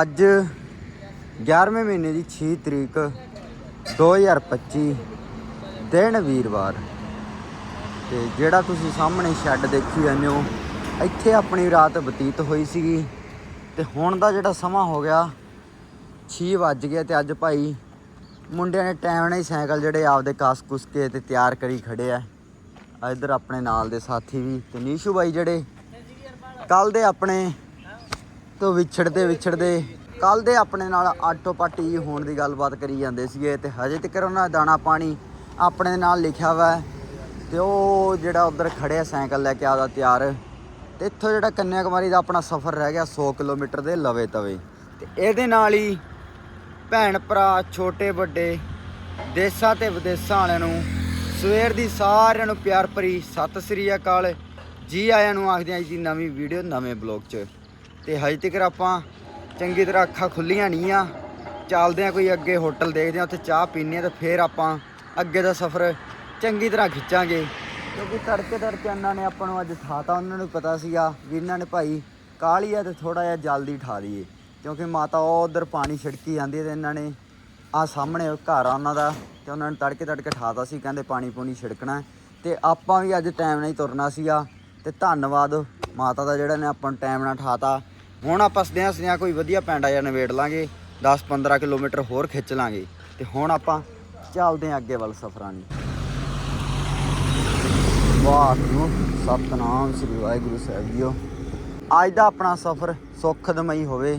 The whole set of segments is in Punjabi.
ਅੱਜ 11ਵੇਂ ਮਹੀਨੇ ਦੀ 6 ਤਰੀਕ 2025 ਦਿਨ ਵੀਰਵਾਰ। ਤੇ ਜਿਹੜਾ ਤੁਸੀਂ ਸਾਹਮਣੇ ਸ਼ੈੱਡ ਦੇਖੀ ਜਾਂਦੇ ਹੋ ਇੱਥੇ ਆਪਣੀ ਰਾਤ ਬਤੀਤ ਹੋਈ ਸੀਗੀ। ਤੇ ਹੁਣ ਦਾ ਜਿਹੜਾ ਸਮਾਂ ਹੋ ਗਿਆ 6 ਵੱਜ ਗਏ ਤੇ ਅੱਜ ਭਾਈ ਮੁੰਡਿਆਂ ਨੇ ਟਾਈਮ ਨਾਲ ਹੀ ਸਾਈਕਲ ਜਿਹੜੇ ਆਪਦੇ ਕਾਸ ਕੁਸ ਕੇ ਤੇ ਤਿਆਰ ਕਰੀ ਖੜੇ ਆ। ਆ ਇੱਧਰ ਆਪਣੇ ਨਾਲ ਦੇ ਸਾਥੀ ਵੀ ਤੇ ਨੀਸ਼ੂ ਬਾਈ ਜਿਹੜੇ ਕੱਲ ਦੇ ਆਪਣੇ ਤੋਂ ਵਿਛੜਦੇ ਵਿਛੜਦੇ ਕੱਲ ਦੇ ਆਪਣੇ ਨਾਲ ਆਟੋ ਪਾਟੀ ਹੋਣ ਦੀ ਗੱਲਬਾਤ ਕਰੀ ਜਾਂਦੇ ਸੀਗੇ ਤੇ ਹਜੇ ਤੱਕ ਉਹਨਾਂ ਦਾਣਾ ਪਾਣੀ ਆਪਣੇ ਨਾਲ ਲਿਖਿਆ ਵਾ ਤੇ ਉਹ ਜਿਹੜਾ ਉਧਰ ਖੜਿਆ ਸਾਈਕਲ ਲੈ ਕੇ ਆਦਾ ਤਿਆਰ ਤੇ ਇੱਥੋਂ ਜਿਹੜਾ ਕੰਨਿਆ ਕੁਮਾਰੀ ਦਾ ਆਪਣਾ ਸਫ਼ਰ ਰਹਿ ਗਿਆ 100 ਕਿਲੋਮੀਟਰ ਦੇ ਲਵੇ ਤਵੇ। ਤੇ ਇਹਦੇ ਨਾਲ ਹੀ ਭੈਣ ਭਰਾ, ਛੋਟੇ ਵੱਡੇ, ਦੇਸਾਂ ਤੇ ਵਿਦੇਸਾਂ ਵਾਲਿਆਂ ਨੂੰ ਸਵੇਰ ਦੀ ਸਾਰਿਆਂ ਨੂੰ ਪਿਆਰ ਭਰੀ ਸਤਿ ਸ੍ਰੀ ਅਕਾਲ। ਜੀ ਆਇਆਂ ਨੂੰ ਆਖਦੇ ਹਾਂ ਜੀ ਨਵੀਂ ਵੀਡੀਓ, ਨਵੇਂ ਬਲੌਗ 'ਚ। ਤੇ ਹਜੇ ਤੱਕ ਆਪਾਂ ਚੰਗੀ ਤਰ੍ਹਾਂ ਅੱਖਾਂ ਖੁੱਲੀਆਂ ਨਹੀਂ ਆ। ਚੱਲਦੇ ਆ ਕੋਈ ਅੱਗੇ ਹੋਟਲ ਦੇਖਦੇ ਆ, ਉੱਥੇ ਚਾਹ ਪੀਂਦੇ ਆ ਤੇ ਫਿਰ ਆਪਾਂ ਅੱਗੇ ਦਾ ਸਫ਼ਰ ਚੰਗੀ ਤਰ੍ਹਾਂ ਖਿੱਚਾਂਗੇ। ਕਿਉਂਕਿ ਤੜਕੇ ਤੜਕੇ ਇਹਨਾਂ ਨੇ ਆਪਾਂ ਨੂੰ ਅੱਜ ਠਾਤਾ, ਉਹਨਾਂ ਨੂੰ ਪਤਾ ਸੀਗਾ ਵੀ ਇਹਨਾਂ ਨੇ ਭਾਈ ਕਾਹਲੀ ਆ ਤੇ ਥੋੜਾ ਜਿਹਾ ਜਲਦੀ ਠਾ ਦਈਏ ਕਿਉਂਕਿ ਮਾਤਾ ਉਹ ਉਧਰ ਪਾਣੀ ਛਿੜਕੀ ਜਾਂਦੀ ਹੈ ਤੇ ਇਹਨਾਂ ਨੇ ਆ ਸਾਹਮਣੇ ਘਰ ਆ ਉਹਨਾਂ ਦਾ ਤੇ ਉਹਨਾਂ ਨੇ ਤੜਕੇ ਤੜਕੇ ਠਾਤਾ ਸੀ, ਕਹਿੰਦੇ ਪਾਣੀ ਪੂਣੀ ਛਿੜਕਣਾ। ਹੈ। ਤੇ ਆਪਾਂ ਵੀ ਅੱਜ ਟਾਈਮ ਨਾਲ ਹੀ ਤੁਰਨਾ ਸੀਗਾ ਤੇ ਧੰਨਵਾਦ ਮਾਤਾ ਦਾ ਜਿਹੜਾ ਨੇ ਆਪਾਂ ਨੂੰ ਟਾਈਮ ਨਾਲ ਠਾਤਾ। ਹੁਣ ਆਪਾਂ ਸਦਿਆਂ ਸਦਿਆਂ ਕੋਈ ਵਧੀਆ ਪੈਂਡਾ ਜਾਂ ਨਵੇੜ ਲਾਂਗੇ 10-15 ਕਿਲੋਮੀਟਰ ਹੋਰ ਖਿੱਚ ਲਾਂਗੇ, ਤੇ ਹੁਣ ਆਪਾਂ ਚੱਲਦੇ ਹਾਂ ਅੱਗੇ ਵੱਲ ਸਫ਼ਰਾਂ ਨੂੰ ਵਾਹਿਗੁਰੂ, ਸਤਨਾਮ ਸ੍ਰੀ ਵਾਹਿਗੁਰੂ ਸਾਹਿਬ ਜੀਓ। ਅੱਜ ਦਾ ਆਪਣਾ ਸਫ਼ਰ ਸੁਖਦਮਈ ਹੋਵੇ,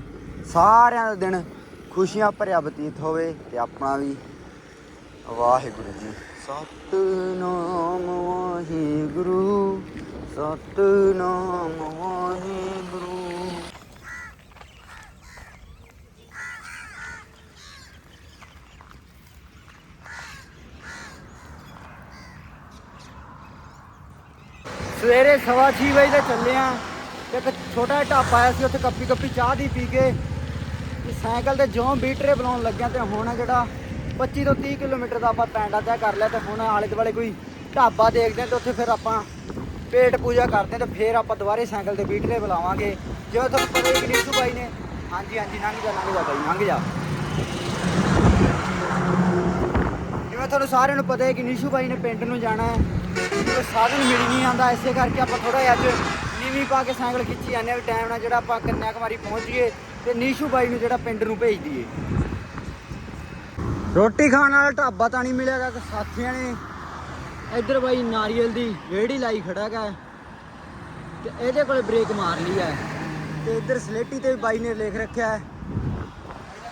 ਸਾਰਿਆਂ ਦਾ ਦਿਨ ਖੁਸ਼ੀਆਂ ਭਰਿਆ ਬਤੀਤ ਹੋਵੇ, ਤੇ ਆਪਣਾ ਵੀ। ਵਾਹਿਗੁਰੂ ਜੀ, ਸਤਨਾਮ ਵਾਹਿਗੁਰੂ ਸਤਨਾਮ ਵਾਹਿਗੁਰੂ। ਸਵੇਰੇ ਸਵਾ ਛੇ ਵਜੇ ਤੇ ਚੱਲੇ ਆ। ਇੱਕ ਛੋਟਾ ਜਿਹਾ ਢਾਬਾ ਆਇਆ ਸੀ, ਉੱਥੇ ਕੱਪੀ ਕੱਪੀ ਚਾਹ ਦੀ ਪੀ ਕੇ ਤੇ ਸਾਈਕਲ ਤੇ ਜਿਉਂ ਬੀਟਰੇ ਬਣਾਉਣ ਲੱਗਿਆ ਤੇ ਹੁਣ ਜਿਹੜਾ 25 ਤੋਂ 30 ਕਿਲੋਮੀਟਰ ਦਾ ਆਪਾਂ ਪੈਂਡਾ ਤੈਅ ਕਰ ਲਿਆ ਤੇ ਹੁਣ ਆਲੇ ਦੁਆਲੇ ਕੋਈ ਢਾਬਾ ਦੇਖਦੇ ਆ ਤੇ ਉੱਥੇ ਫਿਰ ਆਪਾਂ ਪੇਟ ਪੂਜਾ ਕਰਦੇ ਆ ਤੇ ਫਿਰ ਆਪਾਂ ਦੁਬਾਰੇ ਸਾਈਕਲ ਤੇ ਬੀਟਰੇ ਬੁਲਾਵਾਂਗੇ। ਜਿਵੇਂ ਤੁਹਾਨੂੰ ਪਤਾ ਹੀ ਕਿ ਨੀਤੂ ਬਾਈ ਨੇ ਹਾਂਜੀ ਹਾਂਜੀ, ਲੰਘ ਜਾ ਲੰਘ ਜਾ ਬਾਈ, ਲੰਘ ਜਾ। ਜਿਵੇਂ ਤੁਹਾਨੂੰ ਸਾਰਿਆਂ ਨੂੰ ਪਤਾ ਹੈ ਕਿ ਨਿਸ਼ੂ ਬਾਈ ਨੇ ਪਿੰਡ ਨੂੰ ਜਾਣਾ ਹੈ। ਤੇ ਸਾਧਨ ਮਿਲ ਨਹੀਂ ਆਂਦਾ ਇਸੇ ਕਰਕੇ ਆਪਾਂ ਥੋੜਾ ਜਿਹਾ ਅੱਜ ਨੀਵੀਂ ਪਾ ਕੇ ਸਾਈਕਲ ਖਿੱਚੀ ਜਾਂਦੇ ਆ ਵੀ ਟਾਈਮ ਨਾਲ ਜਿਹੜਾ ਆਪਾਂ ਕੰਨਿਆ ਕੁਮਾਰੀ ਪਹੁੰਚ ਜੀਏ ਤੇ ਨੀਸ਼ੂ ਬਾਈ ਨੂੰ ਜਿਹੜਾ ਪਿੰਡ ਨੂੰ ਭੇਜ ਦਈਏ। ਰੋਟੀ ਖਾਣ ਵਾਲਾ ਢਾਬਾ ਤਾਂ ਨਹੀਂ ਮਿਲਿਆਗਾ ਕਿ ਸਾਥੀਆਂ ਨੇ। ਇੱਧਰ ਬਾਈ ਨਾਰੀਅਲ ਦੀ ਰੇੜੀ ਲਾਈ ਖੜਾ ਗਾ ਤੇ ਇਹਦੇ ਕੋਲੇ ਬ੍ਰੇਕ ਮਾਰ ਲਈ ਹੈ। ਤੇ ਇੱਧਰ ਸਲੇਟੀ ਤੇ ਵੀ ਬਾਈ ਨੇ ਲਿਖ ਰੱਖਿਆ ਹੈ।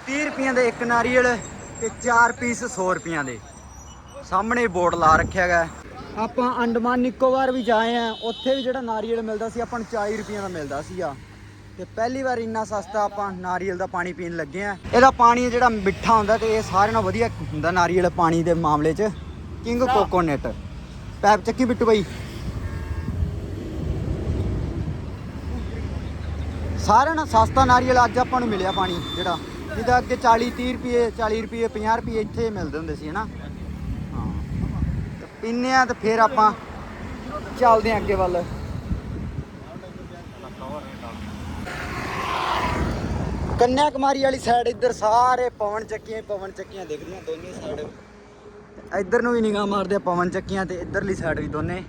30 ਰੁਪਈਆਂ ਦੇ ਇੱਕ ਨਾਰੀਅਲ ਤੇ 4 ਪੀਸ 100 ਰੁਪਈਆਂ ਦੇ। ਸਾਹਮਣੇ ਬੋਰਡ ਲਾ ਰੱਖਿਆ ਗਾ ਆਪਾਂ ਅੰਡਮਾਨ ਨਿਕੋਬਾਰ ਵੀ ਜਾਏ ਆ, ਉੱਥੇ ਵੀ ਜਿਹੜਾ ਨਾਰੀਅਲ ਮਿਲਦਾ ਸੀ, ਆਪਾਂ ਨੂੰ 40 ਰੁਪਈਆਂ ਦਾ ਮਿਲਦਾ ਸੀਗਾ। ਤੇ ਪਹਿਲੀ ਵਾਰ ਇੰਨਾ ਸਸਤਾ ਆਪਾਂ ਨਾਰੀਅਲ ਦਾ ਪਾਣੀ ਪੀਣ ਲੱਗੇ ਆ। ਇਹਦਾ ਪਾਣੀ ਜਿਹੜਾ ਮਿੱਠਾ ਹੁੰਦਾ ਤੇ ਇਹ ਸਾਰਿਆਂ ਨਾਲੋਂ ਵਧੀਆ ਹੁੰਦਾ ਨਾਰੀਅਲ ਪਾਣੀ ਦੇ ਮਾਮਲੇ 'ਚ। ਕਿੰਗ ਕੋਕੋਨਟ ਪੈਪ ਚੱਕੀ ਬਿੱਟੂ ਬਾਈ। ਸਾਰਿਆਂ ਨਾਲੋਂ ਸਸਤਾ ਨਾਰੀਅਲ ਅੱਜ ਆਪਾਂ ਨੂੰ ਮਿਲਿਆ ਪਾਣੀ ਜਿਹੜਾ। ਜਿਹਦਾ ਅੱਗੇ 40 30 ਰੁਪਏ 40 ਰੁਪਏ 50 ਰੁਪਏ ਇੱਥੇ ਮਿਲਦੇ ਹੁੰਦੇ ਸੀ, ਹਨਾ? ਹਾਂ ਪੀਨੇ ਆ ਤੇ ਫਿਰ ਆਪਾਂ ਚੱਲਦੇ ਆਂ ਅੱਗੇ ਵੱਲ। ਕੰਨਿਆ ਕੁਮਾਰੀ ਵਾਲੀ ਸਾਈਡ ਇੱਧਰ ਸਾਰੇ ਪਵਨ ਚੱਕੀਆਂ ਪਵਨ ਚੱਕੀਆਂ ਦਿਖਦੀਆਂ ਦੋਨੇ ਸਾਈਡ ਇੱਧਰ ਨੂੰ ਵੀ ਨਿਗਾਹ ਮਾਰਦੇ ਆ ਪਵਨ ਚੱਕੀਆਂ ਤੇ ਇੱਧਰਲੀ ਸਾਈਡ ਵੀ ਦੋਨੇ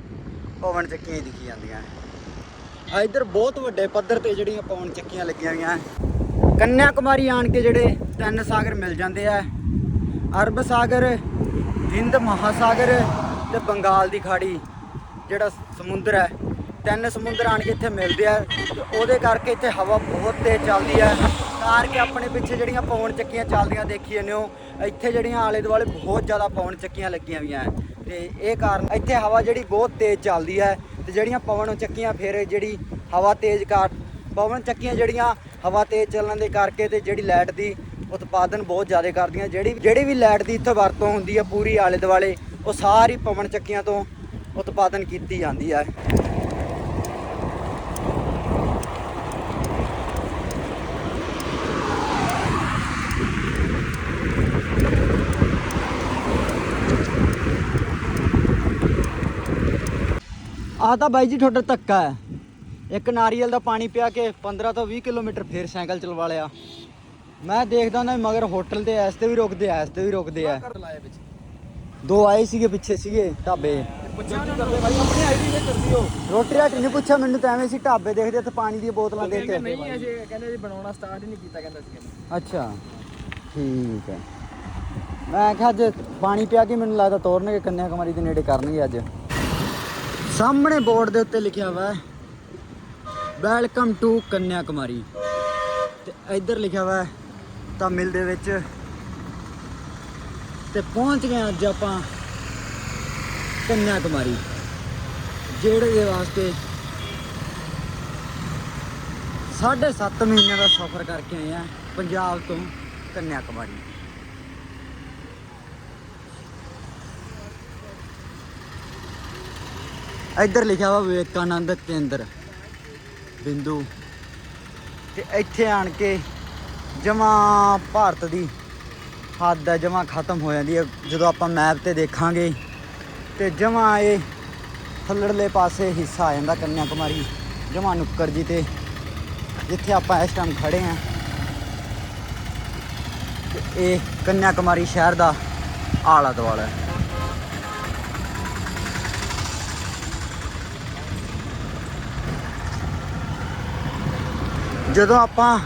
ਪਵਨ ਚੱਕੀਆਂ ਹੀ ਦਿਖੀ ਜਾਂਦੀਆਂ। ਆ ਇੱਧਰ ਬਹੁਤ ਵੱਡੇ ਪੱਧਰ ਤੇ ਜਿਹੜੀਆਂ ਪਵਨ ਚੱਕੀਆਂ ਲੱਗੀਆਂ ਹੋਈਆਂ। ਕੰਨਿਆ ਕੁਮਾਰੀ ਆਣ ਕੇ ਜਿਹੜੇ ਤਿੰਨ ਸਾਗਰ ਮਿਲ ਜਾਂਦੇ ਆ। ਅਰਬ ਸਾਗਰ ਹਿੰਦ ਮਹਾਸਾਗਰ ਤੇ ਬੰਗਾਲ ਦੀ ਖਾੜੀ, ਜਿਹੜਾ ਸਮੁੰਦਰ ਹੈ, ਤਿੰਨ ਸਮੁੰਦਰ ਆਣ ਕੇ ਇੱਥੇ ਮਿਲਦੇ ਆ ਤੇ ਉਹਦੇ ਕਰਕੇ ਇੱਥੇ ਹਵਾ ਬਹੁਤ ਤੇਜ਼ ਚੱਲਦੀ ਹੈ। ਕਾਰ ਕੇ ਆਪਣੇ ਪਿੱਛੇ ਜਿਹੜੀਆਂ ਪਵਨ ਚੱਕੀਆਂ ਚੱਲਦੀਆਂ ਦੇਖੀ ਜਾਂਦੇ ਹੋ, ਇੱਥੇ ਜਿਹੜੀਆਂ ਆਲੇ ਦੁਆਲੇ ਬਹੁਤ ਜ਼ਿਆਦਾ ਪਵਨ ਚੱਕੀਆਂ ਲੱਗੀਆਂ ਹੋਈਆਂ ਹੈ। ਤੇ ਇਹ ਕਾਰਨ ਇੱਥੇ ਹਵਾ ਜਿਹੜੀ ਬਹੁਤ ਤੇਜ਼ ਚੱਲਦੀ ਹੈ ਤੇ ਜਿਹੜੀਆਂ ਪਵਨ ਚੱਕੀਆਂ ਫਿਰ ਜਿਹੜੀ ਹਵਾ ਤੇਜ਼ ਕਰ, ਪਵਨ ਚੱਕੀਆਂ ਜਿਹੜੀਆਂ ਹਵਾ ਤੇਜ਼ ਚੱਲਣ ਦੇ ਕਰਕੇ ਤੇ ਜਿਹੜੀ ਲਾਈਟ ਦੀ ਉਤਪਾਦਨ ਬਹੁਤ ਜ਼ਿਆਦਾ ਕਰਦੀਆਂ, ਜਿਹੜੀ ਜਿਹੜੀ ਵੀ ਲਾਈਟ ਦੀ ਇੱਥੇ ਵਰਤੋਂ ਹੁੰਦੀ ਹੈ ਪੂਰੀ ਆਲੇ ਦੁਆਲੇ ਉਹ ਸਾਰੀ ਪਵਨ ਚੱਕੀਆਂ ਤੋਂ ਉਤਪਾਦਨ ਕੀਤੀ ਜਾਂਦੀ ਹੈ। ਆਹ ਤਾਂ ਬਾਈ ਜੀ ਤੁਹਾਡਾ ਧੱਕਾ ਹੈ। ਇੱਕ ਨਾਰੀਅਲ ਦਾ ਪਾਣੀ ਪਿਆ ਕੇ 15 ਤੋਂ 20 ਕਿਲੋਮੀਟਰ ਫੇਰ ਸਾਈਕਲ ਚਲਵਾ ਲਿਆ। ਮੈਂ ਦੇਖਦਾ ਹੁੰਦਾ ਵੀ ਮਗਰ ਹੋਟਲ ਤੇ ਐਸ ਤੇ ਵੀ ਰੁਕਦੇ ਐਸ ਤੇ ਵੀ ਰੁਕਦੇ ਐ ਦੋ ਆਏ ਸੀਗੇ ਪਿੱਛੇ ਸੀਗੇ ਢਾਬੇ। ਤੇ ਰੋਟੀ ਰਾਟੀ ਨਹੀਂ ਪੁੱਛਿਆ ਮੈਨੂੰ ਤਾਂ ਐਵੇਂ ਸੀ ਢਾਬੇ ਦੇਖਦੇ ਤੇ ਪਾਣੀ ਦੀਆਂ ਬੋਤਲਾਂ ਦੇ ਕੇ। ਨਹੀਂ ਅਸੀਂ ਕਹਿੰਦੇ ਜੀ ਬਣਾਉਣਾ ਸਟਾਰਟ ਹੀ ਨਹੀਂ ਕੀਤਾ ਕਹਿੰਦਾ ਸੀ ਕਹਿੰਦਾ। ਅੱਛਾ ਠੀਕ ਹੈ। ਮੈਂ ਕਿਹਾ ਅੱਜ ਪਾਣੀ ਪਿਆ ਕੇ ਮੈਨੂੰ ਲੱਗਦਾ ਤੋਰਨਗੇ ਕੰਨਿਆ ਕੁਮਾਰੀ ਦੇ ਨੇੜੇ ਕਰਨਗੇ ਅੱਜ। ਸਾਹਮਣੇ ਬੋਰਡ ਦੇ ਉੱਤੇ ਲਿਖਿਆ ਹੋਇਆ ਹੈ ਵੈਲਕਮ ਟੂ ਕੰਨਿਆ ਕੁਮਾਰੀ। ਤੇ ਇੱਧਰ ਲਿਖਿਆ ਹੋਇਆ ਹੈ ਤਾਮਿਲ ਦੇ ਵਿੱਚ ਤੇ ਪਹੁੰਚ ਗਏ ਅੱਜ ਆਪਾਂ ਕੰਨਿਆ ਕੁਮਾਰੀ ਜਿਹੜੇ ਦੇ ਵਾਸਤੇ ਸਾਢੇ ਸੱਤ ਮਹੀਨਿਆਂ ਦਾ ਸਫ਼ਰ ਕਰਕੇ ਆਏ ਆ ਪੰਜਾਬ ਤੋਂ ਕੰਨਿਆ ਕੁਮਾਰੀ ਇੱਧਰ ਲਿਖਿਆ ਵਾ ਵਿਵੇਕਾਨੰਦ ਕੇਂਦਰ ਬਿੰਦੂ ਤੇ ਇੱਥੇ ਆਣ ਕੇ ਜਮਾ ਭਾਰਤ ਦੀ ਹੱਦ ਹੈ ਜਮਾ ਖਤਮ ਹੋ ਜਾਂਦੀ ਹੈ ਜਦੋਂ ਆਪਾਂ ਮੈਪ ਤੇ ਦੇਖਾਂਗੇ, ਤੇ ਜਮਾ ਇਹ ਥੱਲੜਲੇ ਪਾਸੇ ਹਿੱਸਾ ਆ ਜਾਂਦਾ ਕੰਨਿਆ ਕੁਮਾਰੀ ਜਮਾ ਨੁੱਕਰ ਜੀ ਤੇ, ਜਿੱਥੇ ਆਪਾਂ ਇਸ ਟਾਈਮ ਖੜੇ ਆਂ। ਇਹ ਕੰਨਿਆ ਕੁਮਾਰੀ ਸ਼ਹਿਰ ਦਾ ਆਲਾ ਦੁਆਲਾ ਹੈ। ਜਦੋਂ ਆਪਾਂ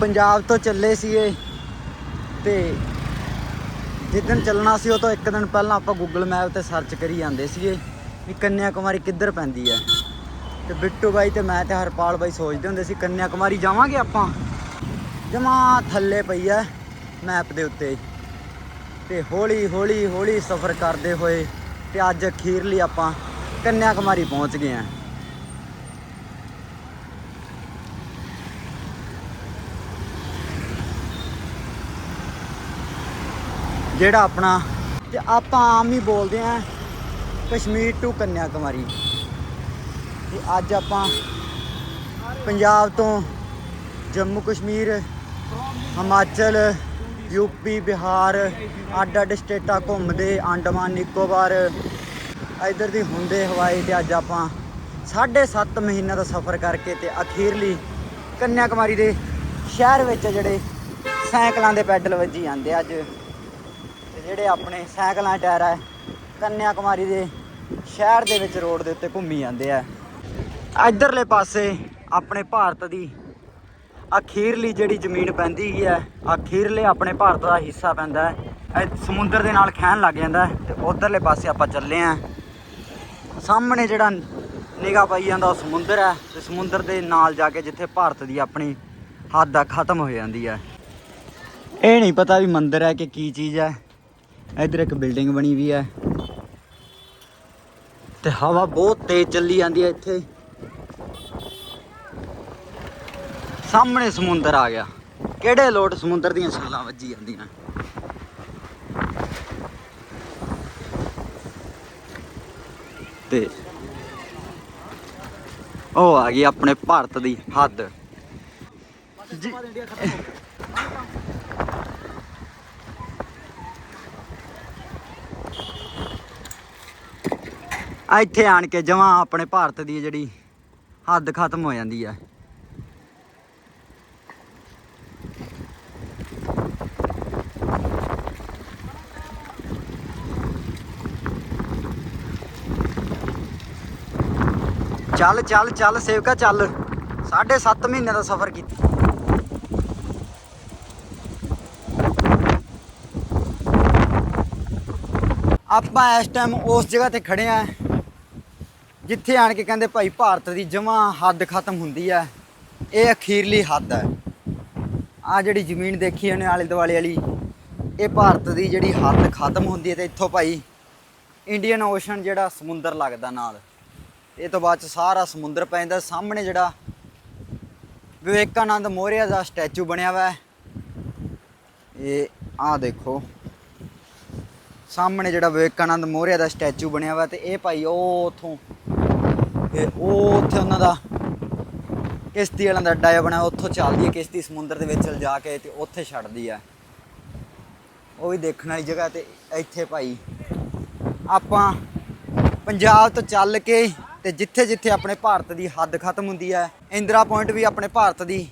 ਪੰਜਾਬ ਤੋਂ ਚੱਲੇ ਸੀਗੇ ਤੇ ਜਿੱਦਣ ਚੱਲਣਾ ਸੀ ਉਹ ਤੋਂ ਇੱਕ ਦਿਨ ਪਹਿਲਾਂ ਆਪਾਂ ਗੂਗਲ ਮੈਪ ਤੇ ਸਰਚ ਕਰੀ ਜਾਂਦੇ ਸੀਗੇ ਵੀ ਕੰਨਿਆ ਕੁਮਾਰੀ ਕਿੱਧਰ ਪੈਂਦੀ ਹੈ ਤੇ ਬਿੱਟੂ ਬਾਈ ਤੇ ਮੈਂ ਤੇ ਹਰਪਾਲ ਬਾਈ ਸੋਚਦੇ ਹੁੰਦੇ ਸੀ ਕੰਨਿਆ ਕੁਮਾਰੀ ਜਾਵਾਂਗੇ ਆਪਾਂ। ਜਮਾ ਥੱਲੇ ਪਈ ਐ ਮੈਪ ਦੇ ਉੱਤੇ। ਤੇ ਹੌਲੀ ਹੌਲੀ ਹੌਲੀ ਸਫ਼ਰ ਕਰਦੇ ਹੋਏ ਤੇ ਅੱਜ ਅਖੀਰਲੀ ਆਪਾਂ ਕੰਨਿਆ ਕੁਮਾਰੀ ਪਹੁੰਚ ਗਏ ਆਂ। ਜਿਹੜਾ ਆਪਣਾ ਤੇ ਆਪਾਂ ਆਮ ਹੀ ਬੋਲਦੇ ਆਂ ਕਸ਼ਮੀਰ ਟੂ ਕੰਨਿਆ ਕੁਮਾਰੀ ਤੇ ਅੱਜ ਆਪਾਂ ਪੰਜਾਬ ਤੋਂ ਜੰਮੂ ਕਸ਼ਮੀਰ, ਹਿਮਾਚਲ ਯੂਪੀ ਬਿਹਾਰ ਅੱਡ ਅੱਡ ਸਟੇਟਾਂ ਘੁੰਮਦੇ, ਅੰਡਮਾਨ, ਨਿਕੋਬਾਰ, ਇਧਰ ਦੀ ਹੁੰਦੇ ਹਵਾਈ ਤੇ ਅੱਜ ਆਪਾਂ 7.5 ਮਹੀਨਿਆਂ ਦਾ ਸਫ਼ਰ ਕਰਕੇ ਤੇ ਅਖੀਰਲੀ ਕੰਨਿਆ ਕੁਮਾਰੀ ਦੇ ਸ਼ਹਿਰ ਵਿੱਚ ਜਿਹੜੇ ਸਾਈਕਲਾਂ ਦੇ ਪੈਡਲ ਵੱਜੀ ਜਾਂਦੇ ਅੱਜ। ਜਿਹੜੇ ਆਪਣੇ ਸਾਈਕਲਾਂ ਟਾਇਰ ਹੈ ਕੰਨਿਆ ਕੁਮਾਰੀ ਦੇ ਸ਼ਹਿਰ ਦੇ ਵਿੱਚ ਰੋਡ ਦੇ ਉੱਤੇ ਘੁੰਮੀ ਜਾਂਦੇ ਆ। ਇਧਰਲੇ ਪਾਸੇ ਆਪਣੇ ਭਾਰਤ ਦੀ ਅਖੀਰਲੀ ਜਿਹੜੀ ਜ਼ਮੀਨ ਪੈਂਦੀ ਹੀ ਹੈ ਅਖੀਰਲੇ ਆਪਣੇ ਭਾਰਤ ਦਾ ਹਿੱਸਾ ਪੈਂਦਾ ਹੈ। ਸਮੁੰਦਰ ਦੇ ਨਾਲ ਖਹਿਣ ਲੱਗ ਜਾਂਦਾ ਹੈ ਤੇ ਉਧਰਲੇ ਪਾਸੇ ਆਪਾਂ ਚੱਲੇ ਆ ਸਾਹਮਣੇ ਜਿਹੜਾ ਨਿਗਾਹ ਪਾਈ ਜਾਂਦਾ ਉਹ ਸਮੁੰਦਰ ਹੈ ਤੇ ਸਮੁੰਦਰ ਦੇ ਨਾਲ ਜਾ ਕੇ ਜਿੱਥੇ ਭਾਰਤ ਦੀ ਆਪਣੀ ਹੱਦ ਆ, ਖਤਮ ਹੋ ਜਾਂਦੀ ਹੈ। ਇਹ ਨਹੀਂ ਪਤਾ ਵੀ ਮੰਦਿਰ ਹੈ ਕਿ ਕੀ ਚੀਜ਼ ਹੈ। ਇੱਧਰ ਇੱਕ ਬਿਲਡਿੰਗ ਬਣੀ ਵੀ ਹੈ। ਤੇ ਹਵਾ ਬਹੁਤ ਤੇਜ਼ ਚੱਲੀ ਜਾਂਦੀ ਹੈ ਇੱਥੇ। ਸਾਹਮਣੇ ਸਮੁੰਦਰ ਆ ਗਿਆ। ਕਿਹੜੇ ਲੋਟ ਸਮੁੰਦਰ ਦੀਆਂ ਛਾਲਾਂ ਵੱਜੀ ਜਾਂਦੀਆਂ? ਤੇ ਉਹ ਆ ਗਈ ਆਪਣੇ ਭਾਰਤ ਦੀ ਹੱਦ। ਜੀ- ਇੰਡੀਆ ਖਤਮ ਹੋ ਗਿਆ ਇੱਥੇ ਆਣ ਕੇ ਜਮਾਂ ਆਪਣੇ ਭਾਰਤ ਦੀ ਜਿਹੜੀ ਹੱਦ ਖਤਮ ਹੋ ਜਾਂਦੀ ਹੈ ਚੱਲ ਚੱਲ ਚੱਲ ਸੇਵਕਾ, ਚੱਲ। ਸਾਢੇ ਸੱਤ ਮਹੀਨੇ ਦਾ ਸਫ਼ਰ ਕੀਤਾ। ਆਪਾਂ ਇਸ ਟਾਈਮ ਉਸ ਜਗ੍ਹਾ ਤੇ ਖੜੇ ਆ। ਜਿੱਥੇ ਆਣ ਕੇ ਕਹਿੰਦੇ ਭਾਈ ਭਾਰਤ ਦੀ ਜਮਾਂ ਹੱਦ ਖਤਮ ਹੁੰਦੀ ਹੈ, ਇਹ ਅਖੀਰਲੀ ਹੱਦ ਹੈ। ਆ ਜਿਹੜੀ ਜ਼ਮੀਨ ਦੇਖੀ ਇਹਨੇ ਆਲੇ ਦੁਆਲੇ ਵਾਲੀ, ਇਹ ਭਾਰਤ ਦੀ ਜਿਹੜੀ ਹੱਦ ਖਤਮ ਹੁੰਦੀ ਹੈ ਤੇ ਇੱਥੋਂ ਭਾਈ ਇੰਡੀਅਨ ਓਸ਼ਨ ਜਿਹੜਾ ਸਮੁੰਦਰ ਲੱਗਦਾ ਨਾਲ, ਇਹ ਤੋਂ ਬਾਅਦ ਚ ਸਾਰਾ ਸਮੁੰਦਰ ਪੈਂਦਾ, ਸਾਹਮਣੇ ਜਿਹੜਾ ਵਿਵੇਕਾਨੰਦ ਮੋਹਰਿਆ ਦਾ ਸਟੈਚੂ ਬਣਿਆ ਹੋਇਆ ਹੈ। ਇਹ ਆ ਦੇਖੋ, ਸਾਹਮਣੇ ਜਿਹੜਾ ਵਿਵੇਕਾਨੰਦ ਮੋਹਰਿਆ ਦਾ ਸਟੈਚੂ ਬਣਿਆ ਹੋਇਆ ਤੇ ਇਹ ਭਾਈ ਉਹ ਉਥੋਂ ਤੇ ਉਹ ਉੱਥੇ ਉਹਨਾਂ ਦਾ ਕਿਸ਼ਤੀ ਵਾਲਿਆਂ ਦਾ ਅੱਡਾ ਜਿਹਾ ਬਣਿਆ, ਉੱਥੋਂ ਚੱਲਦੀ ਹੈ ਕਿਸ਼ਤੀ ਸਮੁੰਦਰ ਦੇ ਵਿੱਚ ਚਲ ਜਾ ਕੇ ਤੇ ਉੱਥੇ ਛੱਡਦੀ ਹੈ ਉਹ ਵੀ ਦੇਖਣ ਵਾਲੀ ਜਗ੍ਹਾ ਤੇ ਇੱਥੇ ਭਾਈ। ਆਪਾਂ ਪੰਜਾਬ ਤੋਂ ਚੱਲ ਕੇ ਤੇ ਜਿੱਥੇ ਜਿੱਥੇ ਆਪਣੇ ਭਾਰਤ ਦੀ ਹੱਦ ਖਤਮ ਹੁੰਦੀ ਹੈ ਇੰਦਰਾ ਪੁਆਇੰਟ ਵੀ ਆਪਣੇ ਭਾਰਤ ਦੀ,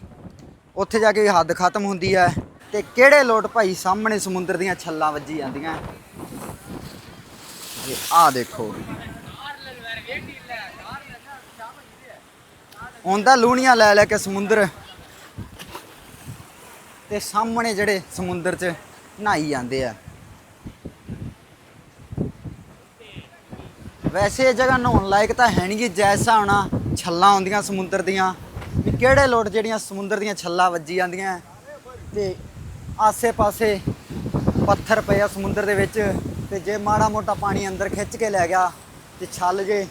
ਉੱਥੇ ਜਾ ਕੇ ਵੀ ਹੱਦ ਖਤਮ ਹੁੰਦੀ ਹੈ ਤੇ ਕਿਹੜੇ ਲੋਟ ਭਾਈ ਸਾਹਮਣੇ ਸਮੁੰਦਰ ਦੀਆਂ ਛੱਲਾਂ ਵੱਜੀ ਜਾਂਦੀਆਂ। ਇਹ ਆ ਦੇਖੋ। ਹੁੰਦਾ ਲੂਣੀਆਂ ਲੈ ਲੈ ਕੇ ਸਮੁੰਦਰ। ਤੇ ਸਾਹਮਣੇ ਜਿਹੜੇ ਸਮੁੰਦਰ 'ਚ ਨਹਾਈ ਜਾਂਦੇ ਆ। ਵੈਸੇ ਇਹ ਜਗ੍ਹਾ ਨਹਾਉਣ ਲਾਇਕ ਤਾਂ ਹੈ ਨਹੀਂ ਕਿ ਜੈਸਾ ਹੋਣਾ ਛੱਲਾਂ ਆਉਂਦੀਆਂ ਸਮੁੰਦਰ ਦੀਆਂ, ਵੀ ਕਿਹੜੇ ਲੋਟ ਜਿਹੜੀਆਂ ਸਮੁੰਦਰ ਦੀਆਂ ਛੱਲਾਂ ਵੱਜੀ ਜਾਂਦੀਆਂ। ਤੇ ਆਸੇ-ਪਾਸੇ ਪੱਥਰ ਪਏ ਆ ਸਮੁੰਦਰ ਦੇ ਵਿੱਚ, ਤੇ ਜੇ ਮਾੜਾ ਮੋਟਾ ਪਾਣੀ ਅੰਦਰ ਖਿੱਚ ਕੇ ਲੈ ਗਿਆ, ਤੇ ਛੱਲ ਜੇ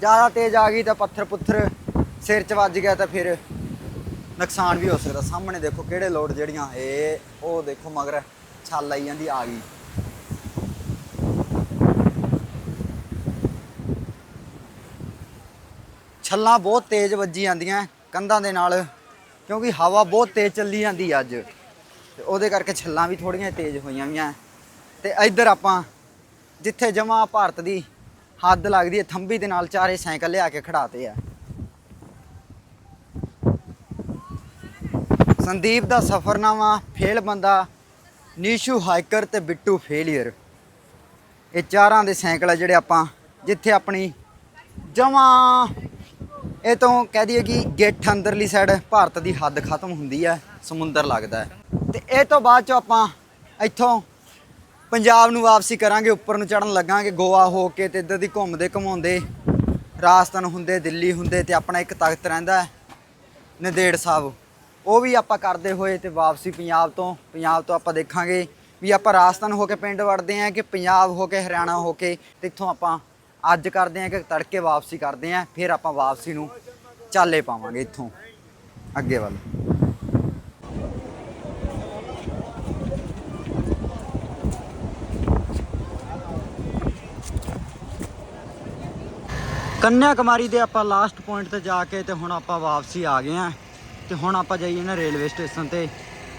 ਜ਼ਿਆਦਾ ਤੇਜ਼ ਆ ਗਈ ਤਾਂ ਪੱਥਰ ਪੁੱਥਰ ਸਿਰ 'ਚ ਵੱਜ ਗਿਆ ਤਾਂ ਫਿਰ ਨੁਕਸਾਨ ਵੀ ਹੋ ਸਕਦਾ। ਸਾਹਮਣੇ ਦੇਖੋ ਕਿਹੜੇ ਲੋਟ ਜਿਹੜੀਆਂ, ਇਹ ਉਹ ਦੇਖੋ ਮਗਰ ਛੱਲ ਆਈ ਜਾਂਦੀ, ਆ ਗਈ। ਛੱਲਾਂ ਬਹੁਤ ਤੇਜ਼ ਵੱਜੀ ਜਾਂਦੀਆਂ ਕੰਧਾਂ ਦੇ ਨਾਲ, ਕਿਉਂਕਿ ਹਵਾ ਬਹੁਤ ਤੇਜ਼ ਚੱਲੀ ਜਾਂਦੀ ਅੱਜ। ਤੇ ਉਹਦੇ ਕਰਕੇ ਛੱਲਾਂ ਵੀ ਥੋੜੀਆਂ ਤੇਜ਼ ਹੋਈਆਂ ਵੀਆਂ। ਤੇ ਇੱਧਰ ਆਪਾਂ, ਜਿੱਥੇ ਜਮਾ ਭਾਰਤ ਦੀ ਹੱਦ ਲੱਗਦੀ ਹੈ, ਥੰਬੀ ਦੇ ਨਾਲ ਚਾਰੇ ਸਾਈਕਲ ਲਿਆ ਕੇ ਖੜਾਤੇ ਆ। ਸੰਦੀਪ ਦਾ ਸਫਰਨਾਮਾ, ਫੇਲ ਬੰਦਾ, ਨੀਸ਼ੂ ਹਾਈਕਰ ਤੇ ਬਿੱਟੂ ਫੇਲੀਅਰ ਇਹ ਚਾਰਾਂ ਦੇ ਸਾਈਕਲ ਆ ਜਿਹੜੇ ਆਪਾਂ ਜਿੱਥੇ ਆਪਣੀ ਜਮਾ, ਇਹ ਤੋਂ ਕਹਿ ਦਈਏ ਕਿ ਗਿੱਠ ਅੰਦਰਲੀ ਸਾਈਡ ਭਾਰਤ ਦੀ ਹੱਦ ਖਤਮ ਹੁੰਦੀ ਹੈ ਸਮੁੰਦਰ ਲੱਗਦਾ ਹੈ। ਤੇ ਇਹ ਤੋਂ ਬਾਅਦ ਚ ਆਪਾਂ ਇੱਥੋਂ ਪੰਜਾਬ ਨੂੰ ਵਾਪਸੀ ਕਰਾਂਗੇ, ਉੱਪਰ ਨੂੰ ਚੜਨ ਲੱਗਾਂਗੇ, ਗੋਆ ਹੋ ਕੇ ਤੇ ਇੱਧਰ ਦੀ ਘੁੰਮਦੇ ਘਮਾਉਂਦੇ, ਰਾਜਸਥਾਨ ਹੁੰਦੇ, ਦਿੱਲੀ ਹੁੰਦੇ ਤੇ ਆਪਣਾ ਇੱਕ ਤਖਤ ਰਹਿੰਦਾ ਹੈ, ਨੰਦੇੜ ਸਾਹਿਬ। ਉਹ ਵੀ ਆਪਾਂ ਕਰਦੇ ਹੋਏ ਤੇ ਵਾਪਸੀ ਪੰਜਾਬ ਤੋਂ ਪੰਜਾਬ ਤੋਂ ਆਪਾਂ ਦੇਖਾਂਗੇ ਵੀ ਆਪਾਂ ਰਾਜਸਥਾਨ ਹੋ ਕੇ ਪਿੰਡ ਵੜਦੇ ਆਂ ਕਿ ਪੰਜਾਬ ਹੋ ਕੇ ਹਰਿਆਣਾ ਹੋ ਕੇ, ਤੇ ਇੱਥੋਂ ਆਪਾਂ ਅੱਜ ਕਰਦੇ ਆਂ ਕਿ ਤੜਕੇ ਵਾਪਸੀ ਕਰਦੇ ਆਂ, ਫਿਰ ਆਪਾਂ ਵਾਪਸੀ ਨੂੰ ਚਾਲੇ ਪਾਵਾਂਗੇ ਇੱਥੋਂ, ਅੱਗੇ ਵੱਲ। ਕੰਨਿਆ ਕੁਮਾਰੀ ਦੇ ਆਪਾਂ ਲਾਸਟ ਪੁਆਇੰਟ ਤੇ ਜਾ ਕੇ ਤੇ ਹੁਣ ਆਪਾਂ ਵਾਪਸੀ ਆ ਗਏ ਆ। ਤੇ ਹੁਣ ਆਪਾਂ ਜਾਈਏ ਨਾ ਰੇਲਵੇ ਸਟੇਸ਼ਨ ਤੇ,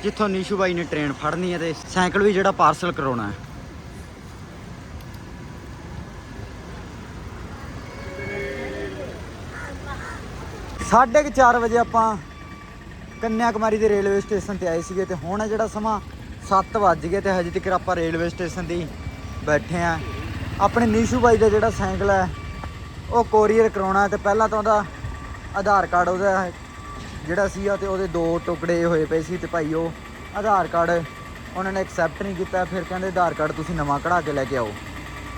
ਜਿੱਥੋਂ ਨੀਸ਼ੂ ਬਾਈ ਨੇ ਟ੍ਰੇਨ ਫੜਨੀ ਹੈ ਤੇ ਸਾਈਕਲ ਵੀ ਜਿਹੜਾ ਪਾਰਸਲ ਕਰਾਉਣਾ ਹੈ। ਸਾਢੇ ਕੁ ਚਾਰ ਵਜੇ ਆਪਾਂ ਕੰਨਿਆ ਕੁਮਾਰੀ ਦੇ ਰੇਲਵੇ ਸਟੇਸ਼ਨ ਤੇ ਆਏ ਸੀਗੇ ਤੇ ਹੁਣ ਜਿਹੜਾ ਸਮਾਂ 7 ਵੱਜ ਗਏ ਤੇ ਹਜੇ ਤੱਕ ਆਪਾਂ ਰੇਲਵੇ ਸਟੇਸ਼ਨ ਦੀ ਬੈਠੇ ਆ ਆਪਣੇ ਨੀਸ਼ੂ ਬਾਈ ਦਾ ਜਿਹੜਾ ਸਾਈਕਲ ਹੈ, ਉਹ ਕੋਰੀਅਰ ਕਰਾਉਣਾ ਤੇ ਪਹਿਲਾਂ ਤਾਂ ਉਹਦਾ ਆਧਾਰ ਕਾਰਡ ਉਹਦਾ ਜਿਹੜਾ ਸੀਗਾ ਤੇ ਉਹਦੇ ਦੋ ਟੁਕੜੇ ਹੋਏ ਪਏ ਸੀ ਤੇ ਭਾਈ ਉਹ ਆਧਾਰ ਕਾਰਡ ਉਹਨਾਂ ਨੇ ਐਕਸੈਪਟ ਨਹੀਂ ਕੀਤਾ, ਫਿਰ ਕਹਿੰਦੇ ਆਧਾਰ ਕਾਰਡ ਤੁਸੀਂ ਨਵਾਂ ਕਢਾ ਕੇ ਲੈ ਕੇ ਆਓ।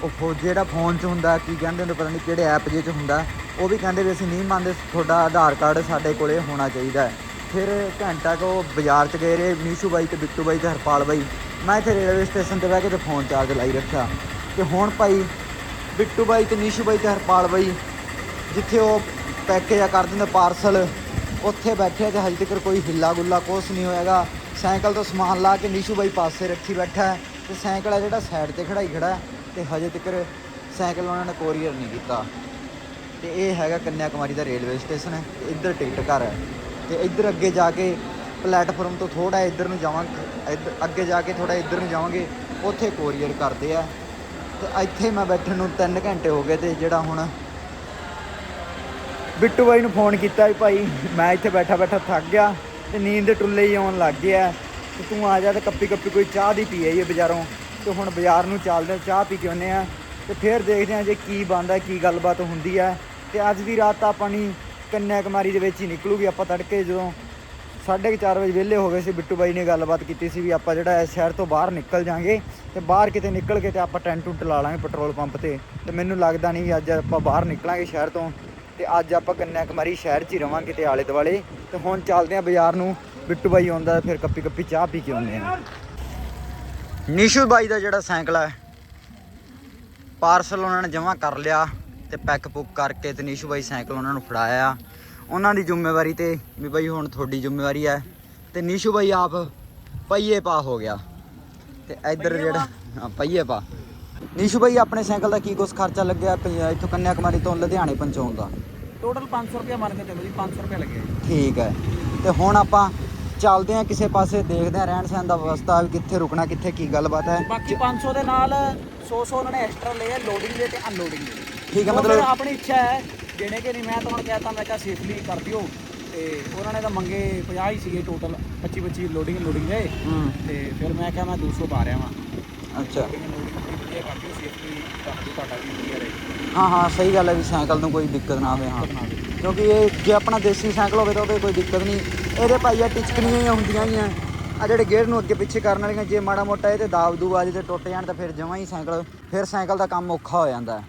ਉਹ ਫੋ- ਜਿਹੜਾ ਫੋਨ 'ਚ ਹੁੰਦਾ, ਕੀ ਕਹਿੰਦੇ ਹੁੰਦੇ, ਪਤਾ ਨਹੀਂ ਕਿਹੜੇ ਐਪ ਜੇ 'ਚ ਹੁੰਦਾ, ਉਹ ਵੀ ਕਹਿੰਦੇ ਵੀ ਅਸੀਂ ਨਹੀਂ ਮੰਨਦੇ, ਤੁਹਾਡਾ ਆਧਾਰ ਕਾਰਡ ਸਾਡੇ ਕੋਲੇ ਹੋਣਾ ਚਾਹੀਦਾ ਫਿਰ ਘੰਟਾ ਕੋ ਬਾਜ਼ਾਰ 'ਚ ਗਏ ਰਹੇ ਨੀਸ਼ੂ ਬਾਈ ਤੇ ਬਿੱਟੂ ਬਾਈ ਤੇ ਹਰਪਾਲ ਬਾਈ। ਮੈਂ ਇੱਥੇ ਰੇਲਵੇ ਸਟੇਸ਼ਨ ਤੇ ਬਹਿ ਕੇ ਤੇ ਫੋਨ ਚਾਰਜ ਲਾਈ ਰੱਖਿਆ। ਤੇ ਹੁਣ ਭਾਈ ਬਿੱਟੂ ਬਾਈ ਤੇ ਨੀਸ਼ੂ ਬਾਈ ਤੇ ਹਰਪਾਲ ਬਾਈ ਜਿੱਥੇ ਉਹ ਪੈਕੇਜ ਆ ਕਰ ਦਿੰਦੇ ਪਾਰਸਲ ਉੱਥੇ ਬੈਠੇ ਆ ਤੇ ਹਜੇ ਤੱਕ ਕੋਈ ਹਿੱਲਾ ਗੁੱਲਾ ਕੁਛ ਨਹੀਂ ਹੋਇਆਗਾ। ਸਾਈਕਲ ਤੋਂ ਸਮਾਨ ਲਾ ਕੇ ਨੀਸ਼ੂ ਬਾਈ ਪਾਸੇ ਰੱਖੀ ਬੈਠਾ ਹੈ ਤੇ ਸਾਈਕਲ ਆ ਜਿਹੜਾ ਸਾਈਡ ਤੇ ਖੜਾਈ ਖੜਾ ਹੈ ਤੇ ਹਜੇ ਤੱਕ ਸਾਈਕਲ ਉਹਨਾਂ ਨੇ ਕੋਰੀਅਰ ਨਹੀਂ ਕੀਤਾ। ਤੇ ਇਹ ਹੈਗਾ ਕੰਨਿਆ ਕੁਮਾਰੀ ਦਾ ਰੇਲਵੇ ਸਟੇਸ਼ਨ ਹੈ, ਤੇ ਇੱਧਰ ਟਿਕਟ ਘਰ ਹੈ। ਤੇ ਇੱਧਰ ਅੱਗੇ ਜਾ ਕੇ ਪਲੇਟਫਾਰਮ ਤੋਂ ਥੋੜਾ ਇੱਧਰ ਨੂੰ ਜਾਵਾਂਗੇ, ਇੱਧਰ ਅੱਗੇ ਜਾ ਕੇ ਥੋੜਾ ਇੱਧਰ ਨੂੰ ਜਾਵਾਂਗੇ, ਉੱਥੇ ਕੋਰੀਅਰ ਕਰਦੇ ਆ। ਤੇ ਇੱਥੇ ਮੈਂ ਬੈਠਣ ਨੂੰ 3 ਘੰਟੇ ਹੋ ਗਏ ਤੇ ਜਿਹੜਾ ਹੁਣ ਬਿੱਟੂ ਬਾਈ ਨੂੰ ਫੋਨ ਕੀਤਾ ਵੀ ਭਾਈ ਮੈਂ ਇੱਥੇ ਬੈਠਾ ਬੈਠਾ ਥੱਕ ਗਿਆ ਤੇ ਨੀਂਦ ਦੇ ਟੁੱਲੇ ਹੀ ਆਉਣ ਲੱਗ ਗਿਆ। ਤੇ ਤੂੰ ਆ ਜਾ ਤੇ ਕੱਪੀ ਕੱਪੀ ਕੋਈ ਚਾਹ ਦੀ ਪੀ ਆਈਏ ਬਾਜ਼ਾਰੋਂ। ਤੇ ਹੁਣ ਬਾਜ਼ਾਰ ਨੂੰ ਚੱਲਦੇ ਚਾਹ ਪੀ ਕੇ ਆਉਂਦੇ ਆ। ਤੇ ਫਿਰ ਦੇਖਦੇ ਆ ਜੇ ਕੀ ਬਣਦਾ, ਕੀ ਗੱਲਬਾਤ ਹੁੰਦੀ ਆ। ਤੇ ਅੱਜ ਦੀ ਰਾਤ ਤਾਂ ਨਹੀਂ ਕੰਨਿਆ ਕੁਮਾਰੀ ਦੇ ਵਿੱਚ ਹੀ ਨਿਕਲੂਗੀ, ਆਪਾਂ ਤੜਕੇ ਜਦੋਂ 4:30 ਵਜੇ ਵਿਹਲੇ ਹੋ ਗਏ ਸੀ, ਬਿੱਟੂ ਬਾਈ ਨੇ ਗੱਲਬਾਤ ਕੀਤੀ ਸੀ ਵੀ ਆਪਾਂ ਜਿਹੜਾ ਇਸ ਸ਼ਹਿਰ ਤੋਂ ਬਾਹਰ ਨਿਕਲ ਜਾਾਂਗੇ ਤੇ ਬਾਹਰ ਕਿਤੇ ਨਿਕਲ ਕੇ ਤੇ ਆਪਾਂ ਟੈਂਟ ਟੁੱਟ ਲਾ ਲਾਂਗੇ, ਪੈਟਰੋਲ ਪੰਪ ਤੇ। ਤੇ ਮੈਨੂੰ ਲੱਗਦਾ ਨਹੀਂ ਅੱਜ ਆਪਾਂ ਬਾਹਰ ਨਿਕਲਾਂਗੇ ਸ਼ਹਿਰ ਤੋਂ। ਤੇ ਅੱਜ ਆਪਾਂ ਕੰਨਿਆ ਕੁਮਾਰੀ ਸ਼ਹਿਰ 'ਚ ਹੀ ਰਵਾਂਗੇ ਤੇ ਆਲੇ ਦੁਆਲੇ। ਤੇ ਹੁਣ ਚੱਲਦੇ ਆਂ ਬਾਜ਼ਾਰ ਨੂੰ। ਬਿੱਟੂ ਬਾਈ ਆਉਂਦਾ ਫਿਰ ਕੱਪੀ ਕੱਪੀ ਚਾਹ ਪੀ ਕੇ ਆਉਂਦੇ ਆਂ ਨਿਸ਼ੂ ਬਾਈ ਦਾ ਜਿਹੜਾ ਸਾਈਕਲ ਹੈ ਪਾਰਸਲ ਉਹਨਾਂ ਨੇ ਜਮ੍ਹਾਂ ਕਰ ਲਿਆ ਤੇ ਪੈਕ ਪੁੱਕ ਕਰਕੇ ਤੇ ਨਿਸ਼ੂ ਬਾਈ ਸਾਈਕਲ ਉਹਨਾਂ ਨੂੰ ਫੜਾਇਆ। ਉਹਨਾਂ ਦੀ ਜ਼ਿੰਮੇਵਾਰੀ ਤੇ ਵੀ ਬਾਈ ਹੁਣ ਤੁਹਾਡੀ ਜ਼ਿੰਮੇਵਾਰੀ ਹੈ। ਤੇ ਨਿਸ਼ੂ ਬਾਈ ਆਪ ਪਈਏ ਪਾ ਹੋ ਗਿਆ। ਤੇ ਇੱਧਰ ਜਿਹੜਾ ਪਈਏ ਪਾ। ਨਿਸ਼ੂ ਬਾਈ ਆਪਣੇ ਸਾਈਕਲ ਦਾ ਕੀ ਕੁਛ ਖਰਚਾ ਲੱਗਿਆ? ਪ- ਇੱਥੋਂ ਕੰਨਿਆ ਕੁਮਾਰੀ ਤੋਂ ਲੁਧਿਆਣੇ ਪਹੁੰਚਾਉਣ ਦਾ। ਟੋਟਲ 500 ਰੁਪਏ ਮੰਨ ਕੇ ਚੱਲੋ ਜੀ 500 ਰੁਪਏ ਲੱਗੇ ਠੀਕ ਹੈ। ਤੇ ਹੁਣ ਆਪਾਂ ਚੱਲਦੇ ਆ ਕਿਸੇ ਪਾਸੇ ਦੇਖਦੇ ਆ ਰਹਿਣ ਸਹਿਣ ਦਾ ਵਿਵਸਥਾ ਵੀ ਕਿੱਥੇ ਰੁਕਣਾ ਕਿੱਥੇ ਕੀ ਗੱਲਬਾਤ ਹੈ। ਬਾਕੀ 500 ਦੇ ਨਾਲ 100 100 ਉਹਨਾਂ ਨੇ ਐਕਸਟਰਾ ਲਏ ਆ ਲੋਡਿੰਗ ਦੇ ਤੇ ਅਨਲੋਡਿੰਗ ਦੇ। ਠੀਕ ਹੈ, ਉਹ ਮਤਲਬ- ਆਪਣੀ ਇੱਛਾ ਹੈ ਦੇਣੇ ਕਿ ਨਹੀਂ ਮੈਂ ਤਾਂ ਹੁਣ ਕਹਿਤਾ ਮੈਂ ਕਿਹਾ ਸੇਫਲੀ ਕਰ ਦਿਓ। ਤੇ ਉਹਨਾਂ ਨੇ ਤਾਂ ਮੰਗੇ 50 ਹੀ ਸੀਗੇ ਟੋਟਲ 25 25 ਲੋਡਿੰਗ ਲੋਡਿੰਗ ਦੇ। ਹੂੰ। ਤੇ ਫਿਰ ਮੈਂ ਕਿਹਾ ਮੈਂ 200 ਪਾ ਰਿਹਾ ਵਾਂ। ਅੱਛਾ। ਲੋਡਿੰਗ ਵਧੀਆ ਕਰ ਦਿਓ ਸੇਫਲੀ ਕਰ ਤੁਹਾਡਾ ਵੀ ਵਧੀਆ ਰਹੇ ਹਾਂ ਹਾਂ, ਸਹੀ ਗੱਲ ਹੈ ਵੀ ਸਾਈਕਲ ਨੂੰ ਕੋਈ ਦਿੱਕਤ ਨਾ ਆਵੇ, ਹਾਂ। ਕਿਉਂਕਿ ਇਹ ਜੇ ਆਪਣਾ ਦੇਸੀ ਸਾਈਕਲ ਹੋਵੇ ਤਾਂ ਉਹਦੇ ਕੋਈ ਦਿੱਕਤ ਨਹੀਂ। ਇਹਦੇ ਭਾਈ ਆ ਟਿਚਕਣੀਆਂ ਹੀ ਹੁੰਦੀਆਂ ਹੀ ਆ। ਆ ਜਿਹੜੇ ਗੇਅਰ ਨੂੰ ਅੱਗੇ ਪਿੱਛੇ ਕਰਨ ਵਾਲੀਆਂ, ਜੇ ਮਾੜਾ ਮੋਟਾ ਇਹ ਤੇ ਦਾਬ ਦੂਬ ਆ ਜੇ ਤੇ ਟੁੱਟ ਜਾਣ ਤਾਂ ਫਿਰ ਜਮਾਂ ਹੀ ਸਾਈਕਲ, ਫਿਰ ਸਾਈਕਲ ਦਾ ਕੰਮ ਔਖਾ ਹੋ ਜਾਂਦਾ ਹੈ।